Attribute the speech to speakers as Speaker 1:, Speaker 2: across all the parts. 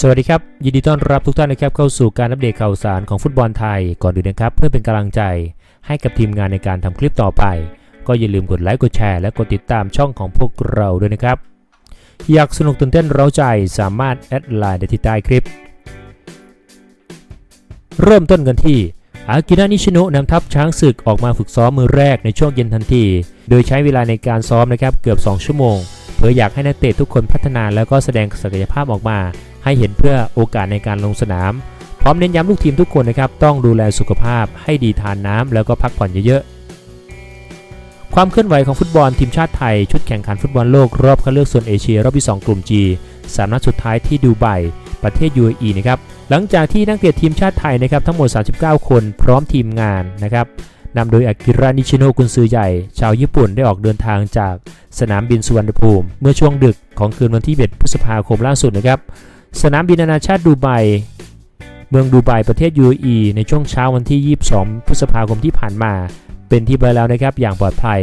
Speaker 1: สวัสดีครับ ยินดีต้อนรับทุกท่านนะครับเข้าสู่การอัปเดตข่าวสารของฟุตบอลไทยก่อนอื่นนะครับ เพื่อเป็นกำลังใจให้กับทีมงานในการทำคลิปต่อไป ก็อย่าลืมกดไลค์กดแชร์และกดติดตามช่องของพวกเราด้วยนะครับ อยากสนุกตื่นเต้นเร้าใจสามารถแอดไลน์ได้ที่ใต้คลิป เริ่มต้นกันที่อากิระนิชิโนะนำทัพช้างศึกออกมาฝึกซ้อมมือแรกในช่วงเย็นทันที โดยใช้เวลาในการซ้อมนะครับเกือบ 2 ชั่วโมง เพื่ออยากให้นักเตะทุกคนพัฒนาแล้วก็แสดงศักยภาพออกมา ให้เห็นเพื่อโอกาสในการลงสนาม พร้อมเน้นย้ำลูกทีมทุกคนนะครับ ต้องดูแลสุขภาพให้ดีทานน้ำแล้วก็พักผ่อนเยอะๆ ความเคลื่อนไหวของฟุตบอลทีมชาติไทย ชุดแข่งขันฟุตบอลโลกรอบคัดเลือกโซนเอเชียรอบที่ 2 กลุ่ม G สามนัดสุดท้ายที่ดูไบประเทศ UAE นะครับ หลังจากที่นักเตะทีมชาติไทยนะครับทั้งหมด 39 คนพร้อมทีมงานนะครับนำโดยอากิระนิชิโนกุนซือใหญ่ ชาวญี่ปุ่นได้ออกเดินทางจากสนามบินสุวรรณภูมิ เมื่อช่วงดึกของคืนวันที่1พฤษภาคมล่าสุดนะครับ สนามบินนานาชาติดูไบ เมืองดูไบประเทศ UAE ในช่วงเช้าวันที่ 22 พฤษภาคมที่ผ่านมา เป็นที่ไปแล้วนะครับอย่างปลอดภัย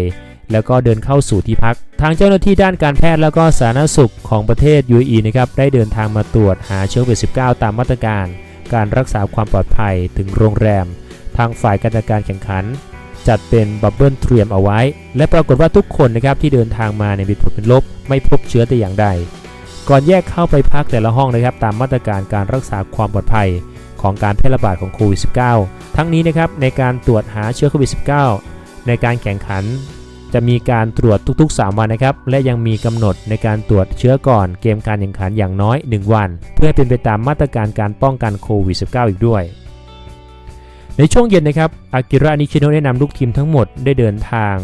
Speaker 1: แล้วก็เดินเข้าสู่ที่พัก ทางเจ้าหน้าที่ด้านการแพทย์แล้วก็สาธารณสุขของประเทศ UAE นะครับได้เดินทางมาตรวจหาเชื้อโควิด -19 ตามมาตรการ การรักษาความปลอดภัยถึงโรงแรม ทางฝ่ายการจัดการแข่งขัน จัดเป็นบับเบิลเตรียมเอาไว้ และปรากฏว่าทุกคนนะครับที่เดินทางมาในยมีผลเป็นลบ ไม่พบเชื้อแต่อย่างใด ก่อนแยกเข้าไปพักแต่ละห้องนะครับตามมาตรการการรักษาความปลอดภัยของการแพร่ระบาดของโควิด -19 ทั้งนี้นะครับในการตรวจหาเชื้อโควิด -19 ในการแข่งขัน จะมีการตรวจทุกๆ 3 วันนะครับ และยังมีกำหนดในการตรวจเชื้อก่อนเกมการแข่งขันอย่างน้อย 1 วัน เพื่อเป็นไปตามมาตรการการป้องกันโควิด -19 อีกด้วย ในช่วงเย็นนะครับอากิระนิชิโนะได้นำลูกทีมทั้งหมดได้เดินทาง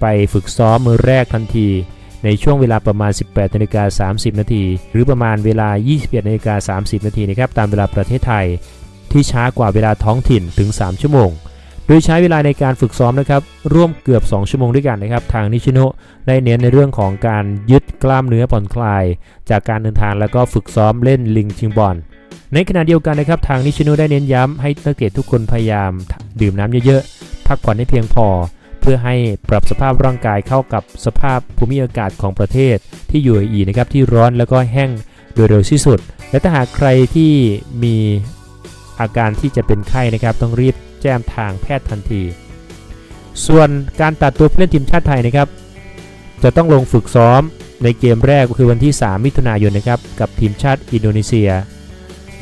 Speaker 1: ไปฝึกซ้อมมือแรกทันที ในช่วงเวลาประมาณ 18นาฬิกา30 นาที หรือประมาณเวลา 21นาฬิกา30 นาทีนะครับตามเวลาประเทศไทย ที่ช้ากว่าเวลาท้องถิ่นถึง 3 ชั่วโมง โดยใช้เวลาในการฝึกซ้อมนะครับร่วมเกือบ 2 ชั่วโมงด้วยกันนะครับ ทางนิชิโนะได้เน้นในเรื่องของการยึดกล้ามเนื้อผ่อนคลาย จากการเดินทางแล้วก็ฝึกซ้อมเล่นลิงชิงบอลในขณะเดียวกันนะครับทางนิชิโนะได้เน้นย้ำให้นักเตะทุกคนพยายามดื่มน้ำเยอะๆพักผ่อนให้เพียงพอ เพื่อให้ปรับสภาพร่างกายเข้ากับสภาพภูมิอากาศของประเทศที่ UAE นะครับที่ร้อนแล้วก็แห้งโดยเร็วที่สุด และถ้าหากใครที่มีอาการที่จะเป็นไข้นะครับ ต้องรีบแจ้งทางแพทย์ทันที ส่วนการตัดตัวผู้เล่นทีมชาติไทยนะครับ จะต้องลงฝึกซ้อมในเกมแรกก็คือวันที่ 3 มิถุนายนนะครับ กับทีมชาติอินโดนีเซีย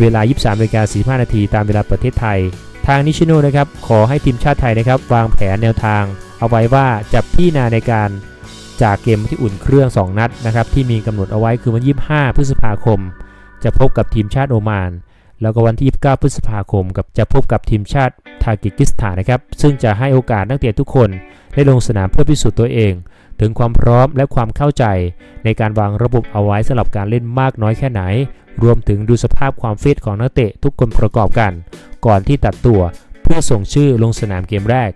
Speaker 1: เวลา 23นาฬิกา45 นาทีตามเวลาประเทศไทย ทางนิชิโนนะครับ ขอให้ทีมชาติไทยนะครับ วางแผนแนวทาง เอาไว้ว่าจะพิจารณาในการจากเกมที่อุ่นเครื่อง 2 นัดนะครับที่มีกำหนดเอาไว้คือวันที่25 พฤษภาคม จะพบกับทีมชาติโอมาน แล้วก็วันที่ 29 พฤษภาคมกับจะพบกับทีมชาติทากิกิสถานนะครับซึ่งจะให้โอกาสนักเตะทุกคนได้ลงสนามเพื่อพิสูจน์ตัวเอง ถึงความพร้อมและความเข้าใจ ในการวางระบบเอาไว้สำหรับการเล่นมากน้อยแค่ไหน รวมถึงดูสภาพความฟิตของนักเตะทุกคนประกอบกัน ก่อนที่ตัดตัวเพื่อส่งชื่อลงสนามเกมแรก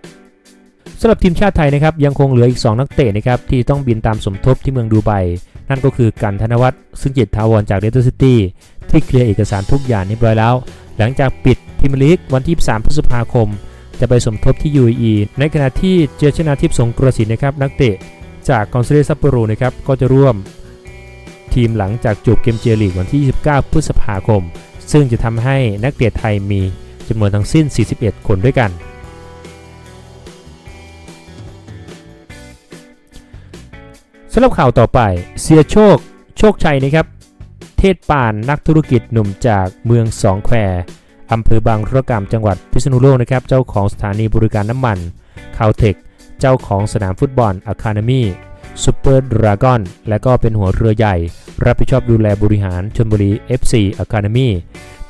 Speaker 1: สำหรับทีมชาติไทยนะครับยังคงเหลืออีก 2 นักเตะนะครับที่ต้องบินตามสมทบที่เมืองดูไบนั่นก็คือกันธนวัฒน์ซึ่งจิตทาวรจากเดตซิตี้ที่เคลียร์เอกสารทุกอย่างเรียบร้อยแล้ว หลังจากปิดพรีเมียร์ลีกวันที่ 3 พฤษภาคม จะไปสมทบที่ UAE ในขณะที่เจอชนาทิพย์สงกรสินนะครับนักเตะจากคอนเซเลซัปโปโรนะครับก็จะร่วมทีมหลังจากจบเกมเจลีกวันที่ 29 พฤษภาคม ซึ่งจะทำให้นักเตะไทยมีจำนวนทั้งสิ้น 41 คนด้วยกัน สำหรับข่าวต่อไป เสียโชค โชคชัยนะครับ เทศปานนักธุรกิจหนุ่มจากเมืองสองแควอำเภอบางระกำจังหวัดพิษณุโลกนะครับ เจ้าของสถานีบริการน้ำมันคาวเทค เจ้าของสนามฟุตบอลอะคาเดมี่ซูเปอร์ดราก้อนและก็เป็นหัวเรือใหญ่ รับผิดชอบดูแลบริหารชลบุรี FC Academy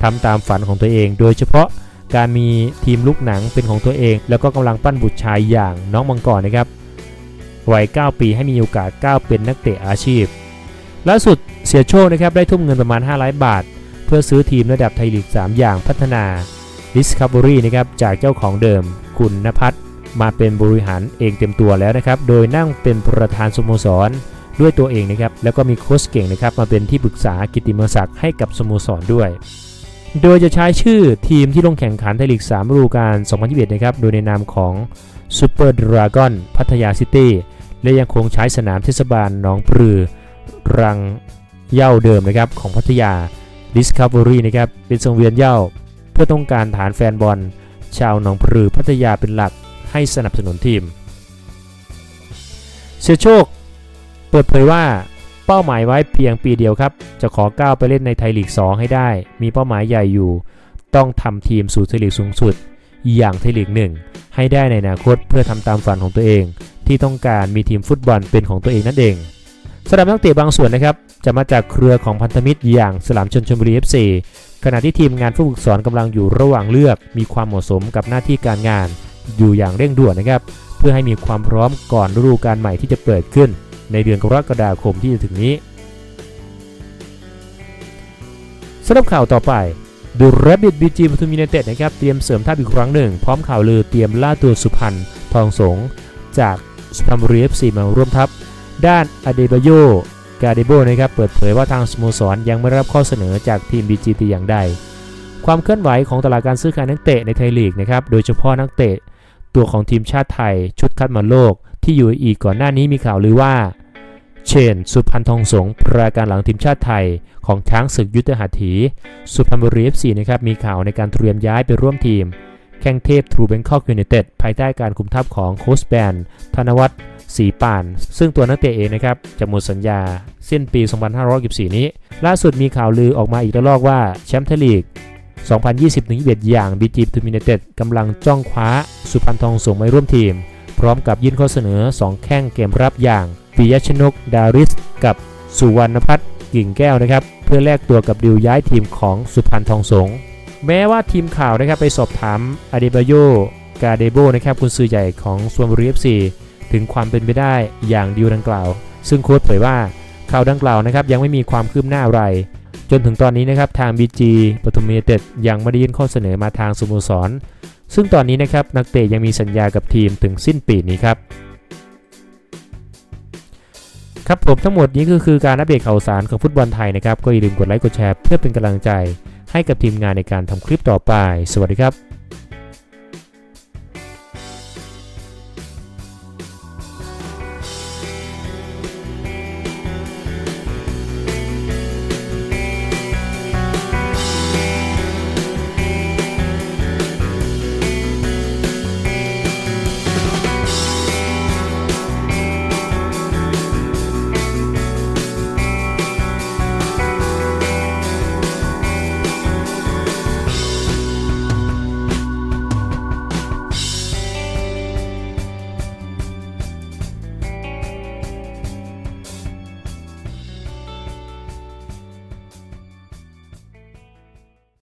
Speaker 1: ทำตามฝันของตัวเอง โดยเฉพาะการมีทีมลูกหนังเป็นของตัวเอง แล้วก็กำลังปั้นบุตรชายอย่างน้องมังกรนะครับ วัย 9 ปีให้มีโอกาสก้าวเป็นนักเตะอาชีพ ล่าสุดเสียโชคนะครับได้ทุ่มเงินประมาณ 5 ล้านบาท เพื่อซื้อทีมระดับไทยลีก 3 อย่างพัฒนา Discovery นะครับจากเจ้าของเดิม คุณนภัทรมาเป็นบริหารเองเต็มตัวแล้วนะครับ โดยนั่งเป็นประธานสโมสรด้วยตัวเองนะครับ แล้วก็มีโค้ชเก่งนะครับ มาเป็นที่ปรึกษากิติมศักดิ์ให้กับสโมสรด้วย โดยจะใช้ชื่อทีมที่ลงแข่งขันไทยลีก3ฤดูกาล 2021 นะครับ โดยในนามของ Super Dragon พัทยาซิตี้ และยังคงใช้สนามเทศบาลหนองปลือ รังเย่าเดิมนะครับของพัทยา Discovery นะครับเป็นทรงเวียนเย่าเพื่อต้องการฐานแฟนบอล ชาวหนองปลือพัทยาเป็นหลักให้สนับสนุนทีม เสียโชค เปิดเผยว่าเป้าหมายไว้เพียงปีเดียวครับ จะขอก้าวไปเล่นในไทยลีก 2 ให้ได้ มีเป้าหมายใหญ่อยู่ ต้องทำทีมสู่ไทยลีกสูงสุด อย่างไทยลีก 1 ให้ได้ในอนาคตเพื่อทำตามฝันของตัวเอง ที่ต้องการมีทีมฟุตบอลเป็นของตัวเองนั่นเองสำหรับนักเตะบางส่วนนะครับจะมาจากเครือของพันธมิตรอย่างสลามชนชลบุรี FC ขณะที่ทีมงานผู้ฝึกสอนกำลังอยู่ระหว่างเลือก มีความเหมาะสมกับหน้าที่การงาน อยู่อย่างเร่งด่วนนะครับ เพื่อให้มีความพร้อมก่อนฤดูกาลใหม่ที่จะเปิดขึ้น ในเดือนกรกฎาคมที่จะถึงนี้สำหรับข่าวต่อไปดูร a b บิ t บีจีปทุมยูไนเต็ดนะครับเตรียมเสริมทัพอีกครั้งหนึ่ง พร้อมข่าวลือเตรียมล่าตัวสุพรรณทองสงจาก สุพรรณบุรีเอฟซีมาร่วมทัพ ด้านอเดบโยกาเดโบนะครับเปิดเผยว่าทางสโมสรยังไม่รับข้อเสนอจากทีม BG แต่อย่างใด ความเคลื่อนไหวของตลาดการซื้อขายนักเตะในไทยลีกนะครับโดยเฉพาะนักเตะตัวของทีมชาติไทยชุดคัดมาโลก ที่อยู่อีกก่อนหน้านี้มีข่าวลือว่า เชน สุพรรณทองสงปราการหลังทีมชาติไทย ของช้างศึกยุทธหัตถี สุพรรณบุรีเอฟซีนะครับมีข่าวในการเตรียมย้ายไปร่วมทีม แข่งเทพทรูเบงคอกยูไนเต็ดภายใต้การคุมทัพของโค้ชแบนธนวัฒน์ศรีป่าน ซึ่งตัวนักเตะเองนะครับจะหมดสัญญาสิ้นปี 2564 นี้ ล่าสุดมีข่าวลือออกมาอีกระลอกว่าแชมป์ไทลีก2020-21อย่าง BG ทูมิเนเต็ดกำลังจ้องคว้าสุพรรณทองสงมาร่วมทีม พร้อมกับยื่นข้อเสนอ 2 แข้งเกมรับอย่างปิยชนก ดาริส กับสุวรรณพัฒน์กิ่งแก้วนะครับ เพื่อแลกตัวกับดิวย้ายทีมของสุพรรณทองสง แม้ว่าทีมข่าวนะครับไปสอบถามอเดบาโยกาเดโบนะครับคุณซื้อใหญ่ของสวนบุรีเอฟซีถึงความเป็นไปได้อย่างดิวดังกล่าว ซึ่งโค้ชเผยว่าข่าวดังกล่าวนะครับยังไม่มีความคืบหน้าอะไร จนถึงตอนนี้นะครับทาง BG ปทุมยูไนเต็ดยังไม่ได้ยื่นข้อเสนอมาทางสโมสร ซึ่งตอนนี้นะครับนักเตะยังมีสัญญากับทีมถึงสิ้นปีนี้ครับครับผมทั้งหมดนี้ก็คือการอัปเดตข่าวสารของฟุตบอลไทยนะครับก็อย่าลืมกดไลค์กดแชร์เพื่อเป็นกำลังใจ ให้กับทีมงานในการทำคลิปต่อไป สวัสดีครับ